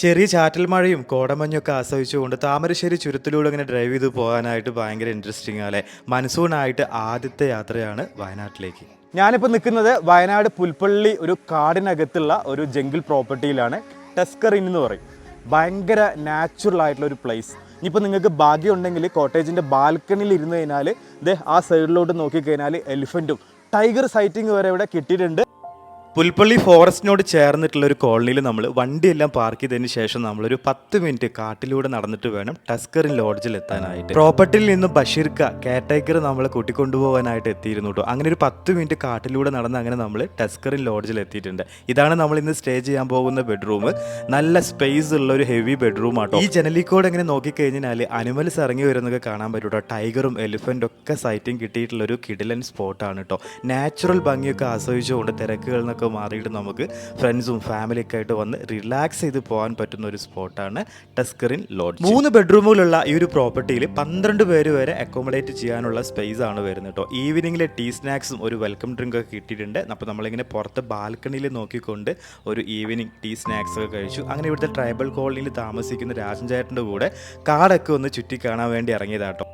ചെറിയ ചാറ്റൽ മഴയും കോടമഞ്ഞൊക്കെ ആസ്വദിച്ചുകൊണ്ട് താമരശ്ശേരി ചുരത്തിലൂടെ ഇങ്ങനെ ഡ്രൈവ് ചെയ്ത് പോകാനായിട്ട് ഭയങ്കര ഇൻട്രസ്റ്റിംഗ് അല്ലേ മൺസൂണായിട്ട് ആദ്യത്തെ യാത്രയാണ് വയനാട്ടിലേക്ക്. ഞാനിപ്പോൾ നിൽക്കുന്നത് വയനാട് പുൽപ്പള്ളി ഒരു കാടിനകത്തുള്ള ഒരു ജംഗിൾ പ്രോപ്പർട്ടിയിലാണ് ടെസ്കർ ഇൻ എന്ന് പറയും. ഭയങ്കര നാച്ചുറൽ ആയിട്ടുള്ള ഒരു പ്ലേസ് ഇനിയിപ്പോൾ നിങ്ങൾക്ക് ഭാഗ്യം ഉണ്ടെങ്കിൽ കോട്ടേജിന്റെ ബാൽക്കണിയിൽ ഇരുന്ന് കഴിഞ്ഞാൽ ഇത് ആ സൈഡിലോട്ട് നോക്കിക്കഴിഞ്ഞാൽ എലിഫന്റും ടൈഗർ സൈറ്റിംഗ് വരെ ഇവിടെ കിട്ടിയിട്ടുണ്ട്. പുൽപ്പള്ളി ഫോറസ്റ്റിനോട് ചേർന്നിട്ടുള്ള ഒരു കോളനിയിൽ നമ്മൾ വണ്ടിയെല്ലാം പാർക്ക് ചെയ്തതിന് ശേഷം നമ്മളൊരു പത്ത് മിനിറ്റ് കാട്ടിലൂടെ നടന്നിട്ട് വേണം ടസ്കറിൻ ലോഡ്ജിൽ എത്താനായിട്ട്. പ്രോപ്പർട്ടിയിൽ നിന്ന് ബഷീർക്ക കെയർടേക്കർ നമ്മളെ കൂട്ടിക്കൊണ്ടുപോകാനായിട്ട് എത്തിയിരുന്നു കേട്ടോ അങ്ങനെ ഒരു പത്ത് മിനിറ്റ് കാട്ടിലൂടെ നടന്ന് അങ്ങനെ നമ്മൾ ടസ്കറിൻ ലോഡ്ജിൽ എത്തിയിട്ടുണ്ട്. ഇതാണ് നമ്മൾ ഇന്ന് സ്റ്റേ ചെയ്യാൻ പോകുന്ന ബെഡ്റൂം. നല്ല സ്പേസ് ഉള്ള ഒരു ഹെവി ബെഡ്റൂം ആട്ടോ ഈ ജനലിക്കോട് ഇങ്ങനെ നോക്കിക്കഴിഞ്ഞാൽ അനിമൽസ് ഇറങ്ങി വരുന്നൊക്കെ കാണാൻ പറ്റും കേട്ടോ ടൈഗറും എലിഫന്റ് ഒക്കെ സൈറ്റിംഗ് കിട്ടിയിട്ടുള്ള ഒരു കിടിലൻ സ്പോട്ടാണ് കേട്ടോ നാച്ചുറൽ ഭംഗിയൊക്കെ ആസ്വദിച്ചുകൊണ്ട് തിരക്കുകളിൽ നിന്നൊക്കെ മാറിയിട്ട് നമുക്ക് ഫ്രണ്ട്സും ഫാമിലിയൊക്കെ ആയിട്ട് വന്ന് റിലാക്സ് ചെയ്ത് പോകാൻ പറ്റുന്ന ഒരു സ്പോട്ടാണ് ടെസ്കറിൻ ലോഡ്ജ് മൂന്ന് ബെഡ്റൂമുകളുള്ള ഈ ഒരു പ്രോപ്പർട്ടിയിൽ പന്ത്രണ്ട് പേര് വരെ അക്കോമഡേറ്റ് ചെയ്യാനുള്ള സ്പേസ് ആണ് വരുന്നത് കേട്ടോ ഈവനിങ്ങിലെ ടീ സ്നാക്സും ഒരു വെൽക്കം ഡ്രിങ്ക് ഒക്കെ കിട്ടിയിട്ടുണ്ട്. അപ്പോൾ നമ്മളിങ്ങനെ പുറത്ത് ബാൽക്കണിയിൽ നോക്കിക്കൊണ്ട് ഒരു ഈവനിങ് ടീ സ്നാക്സ് ഒക്കെ കഴിച്ചു. അങ്ങനെ ഇവിടുത്തെ ട്രൈബൽ കോളനിയിൽ താമസിക്കുന്ന രാജൻ ചേട്ടന്റെ കൂടെ കാടൊക്കെ ഒന്ന് ചുറ്റി കാണാൻ വേണ്ടി ഇറങ്ങിയതാട്ടോ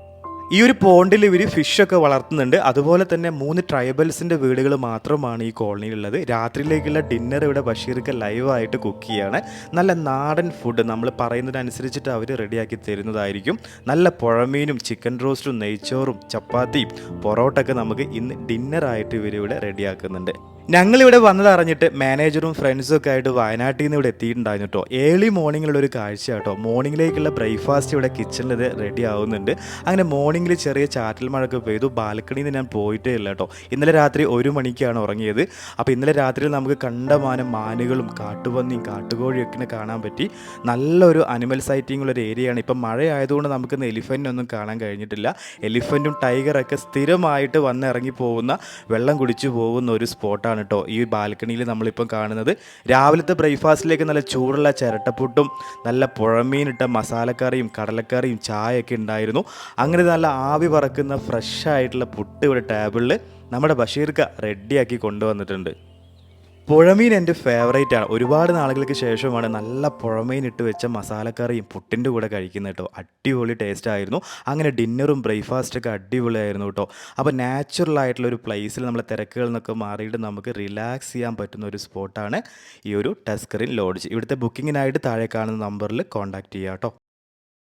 ഈ ഒരു പോണ്ടിൽ ഇവർ ഫിഷൊക്കെ വളർത്തുന്നുണ്ട്. അതുപോലെ തന്നെ മൂന്ന് ട്രൈബൽസിന്റെ വീടുകൾ മാത്രമാണ് ഈ കോളനിയിലുള്ളത് രാത്രിയിലേക്കുള്ള ഡിന്നർ ഇവിടെ ബഷീർക്ക് ലൈവായിട്ട് കുക്ക് ചെയ്യാണ്. നല്ല നാടൻ ഫുഡ് നമ്മൾ പറയുന്നതിനനുസരിച്ചിട്ട് അവർ റെഡിയാക്കി തരുന്നതായിരിക്കും. നല്ല പുഴമീനും ചിക്കൻ റോസ്റ്റും നെയ്ച്ചോറും ചപ്പാത്തിയും പൊറോട്ടൊക്കെ നമുക്ക് ഇന്ന് ഡിന്നറായിട്ട് ഇവരിവിടെ റെഡിയാക്കുന്നുണ്ട് ഞങ്ങളിവിടെ വന്നത് അറിഞ്ഞിട്ട് മാനേജറും ഫ്രണ്ട്സും ഒക്കെ ആയിട്ട് വയനാട്ടിൽ നിന്ന് ഇവിടെ എത്തിയിട്ടുണ്ടായിരുന്നു കേട്ടോ. ഏർലി മോർണിംഗിലുള്ള ഒരു കാഴ്ച കേട്ടോ. മോർണിംഗിലേക്കുള്ള ബ്രേക്ക്ഫാസ്റ്റ് ഇവിടെ കിച്ചണിൽ റെഡി ആവുന്നുണ്ട്. അങ്ങനെ മോർണിംഗിൽ ചെറിയ ചാറ്റൽ മഴയൊക്കെ പെയ്തു. ബാൽക്കണിയിൽ നിന്ന് ഞാൻ പോയിട്ടേ ഇല്ല കേട്ടോ. ഇന്നലെ രാത്രി ഒരു മണിക്കാണ് ഉറങ്ങിയത്. അപ്പോൾ ഇന്നലെ രാത്രിയിൽ നമുക്ക് കണ്ടമാനം മാനുകളും കാട്ടുപന്നിയും കാട്ടുകോഴിയൊക്കെ കാണാൻ പറ്റി. നല്ലൊരു അനിമൽ സൈറ്റിംഗ് ഉള്ള ഒരു ഏരിയയാണ് ഇപ്പം മഴ ആയതുകൊണ്ട് നമുക്കിന്ന് എലിഫന്റിനൊന്നും കാണാൻ കഴിഞ്ഞിട്ടില്ല. എലിഫന്റും ടൈഗറൊക്കെ സ്ഥിരമായിട്ട് വന്നിറങ്ങി പോകുന്ന വെള്ളം കുടിച്ചു പോകുന്ന ഒരു സ്പോട്ടാണ് കേട്ടോ ഈ ബാൽക്കണിയിൽ നമ്മളിപ്പം കാണുന്നത് രാവിലത്തെ ബ്രേക്ക്ഫാസ്റ്റിലേക്ക് നല്ല ചൂടുള്ള ചിരട്ടപ്പുട്ടും നല്ല പുഴമീനിട്ട മസാലക്കറിയും കടലക്കറിയും ചായയൊക്കെ ഉണ്ടായിരുന്നു. അങ്ങനെ നല്ല ആവി പറക്കുന്ന ഫ്രഷ് ആയിട്ടുള്ള പുട്ട് ഇവിടെ ടേബിളിൽ നമ്മുടെ ബഷീർക്ക റെഡിയാക്കി കൊണ്ടുവന്നിട്ടുണ്ട്. പുഴമീൻ എന്റെ ഫേവറേറ്റ് ആണ്. ഒരുപാട് നാളുകൾക്ക് ശേഷമാണ് നല്ല പുഴമീൻ ഇട്ട് വെച്ച മസാലക്കറിയും പുട്ടിന്റെ കൂടെ കഴിക്കുന്നത് കേട്ടോ. അടിപൊളി ടേസ്റ്റ് ആയിരുന്നു. അങ്ങനെ ഡിന്നറും ബ്രേക്ക്ഫാസ്റ്റൊക്കെ അടിപൊളിയായിരുന്നു കേട്ടോ. അപ്പോൾ നാച്ചുറൽ ആയിട്ടുള്ള ഒരു പ്ലേസിൽ നമ്മളെ തിരക്കുകളിൽ നിന്നൊക്കെ മാറിയിട്ട് നമുക്ക് റിലാക്സ് ചെയ്യാൻ പറ്റുന്ന ഒരു സ്പോട്ടാണ് ഈ ഒരു ടസ്കറിൻ ലോഡ്ജ് ഇവിടുത്തെ ബുക്കിങ്ങിനായിട്ട് താഴെ കാണുന്ന നമ്പറിൽ കോൺടാക്റ്റ് ചെയ്യാം കേട്ടോ.